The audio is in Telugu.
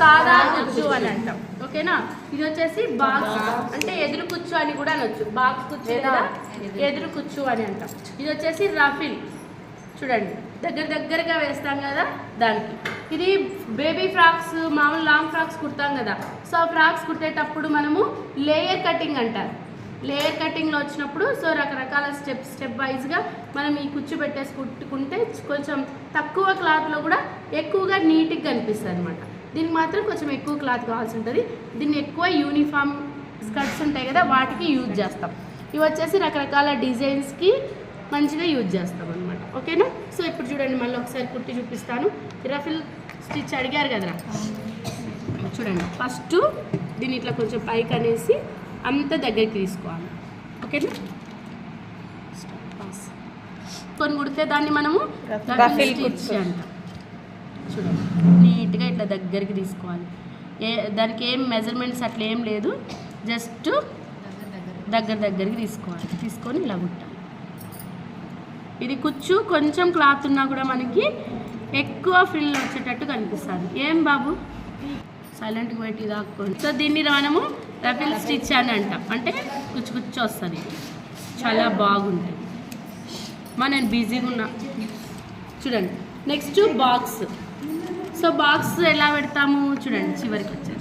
సాదా కుచ్చు అని అంటాం. ఓకేనా? ఇది వచ్చేసి బాక్స్. అంటే ఎదురు కుచ్చు అని కూడా అనొచ్చు. బాక్స్ కుచ్చు లేదా? ఎదురు కుచ్చు అని అంటాం. ఇది వచ్చేసి రఫిల్. చూడండి. దగ్గర దగ్గరగా వేస్తాం కదా దానికి. ఇది బేబీ ఫ్రాక్స్ మామూలు లాంగ్ ఫ్రాక్స్ కుడతాం కదా. సో ఆ ఫ్రాక్స్ కుట్టేటప్పుడు మనము లేయర్ కటింగ్ అంటారు. లేయర్ కటింగ్లో వచ్చినప్పుడు సో రకరకాల స్టెప్ స్టెప్ వైజ్గా మనం ఈ కుచ్చు పెట్టేసి కుట్టుకుంటే కొంచెం తక్కువ క్లాత్లో కూడా ఎక్కువగా నీట్గా కనిపిస్తుంది అనమాట దీనికి మాత్రం కొంచెం ఎక్కువ క్లాత్ కావాల్సి ఉంటుంది. దీన్ని ఎక్కువ యూనిఫామ్ స్కర్ట్స్ ఉంటాయి కదా వాటికి యూజ్ చేస్తాం. ఇవి వచ్చేసి రకరకాల డిజైన్స్కి మంచిగా యూజ్ చేస్తాం అనమాట ఓకేనా? సో ఇప్పుడు చూడండి మళ్ళీ ఒకసారి కుట్టి చూపిస్తాను. రఫిల్ స్టిచ్ అడిగారు కదరా? చూడండి ఫస్ట్ దీన్ని ఇట్లా కొంచెం పైకి అనేసి అంత దగ్గరికి తీసుకోవాలి. ఓకేనా. కొన్ని కుడితే దాన్ని మనము రఫిల్ స్టిచ్. అంటాం. చూడండి నీట్గా ఇట్లా దగ్గరికి తీసుకోవాలి. ఏ దానికి ఏం మెజర్మెంట్స్ అట్లా ఏం లేదు. జస్ట్ దగ్గర దగ్గరికి తీసుకోవాలి. తీసుకొని ఇలా కుట్టాలి. ఇది కుచ్చు కొంచెం క్లాత్ ఉన్నా కూడా మనకి ఎక్కువ ఫ్రిల్ వచ్చేటట్టు కనిపిస్తుంది. ఏం బాబు? సైలెంట్గా పెట్టి దాక్కోండి సో దీన్ని మనము రఫిల్ స్టిచ్ అని అంటాం. అంటే కుచ్చు కుచ్చు వస్తుంది. చాలా బాగుంటుంది. మా నేను బిజీగా ఉన్నా. చూడండి. నెక్స్ట్ బాక్స్ సో బాక్స్ ఎలా పెడతాము? చూడండి చివరికి వచ్చేది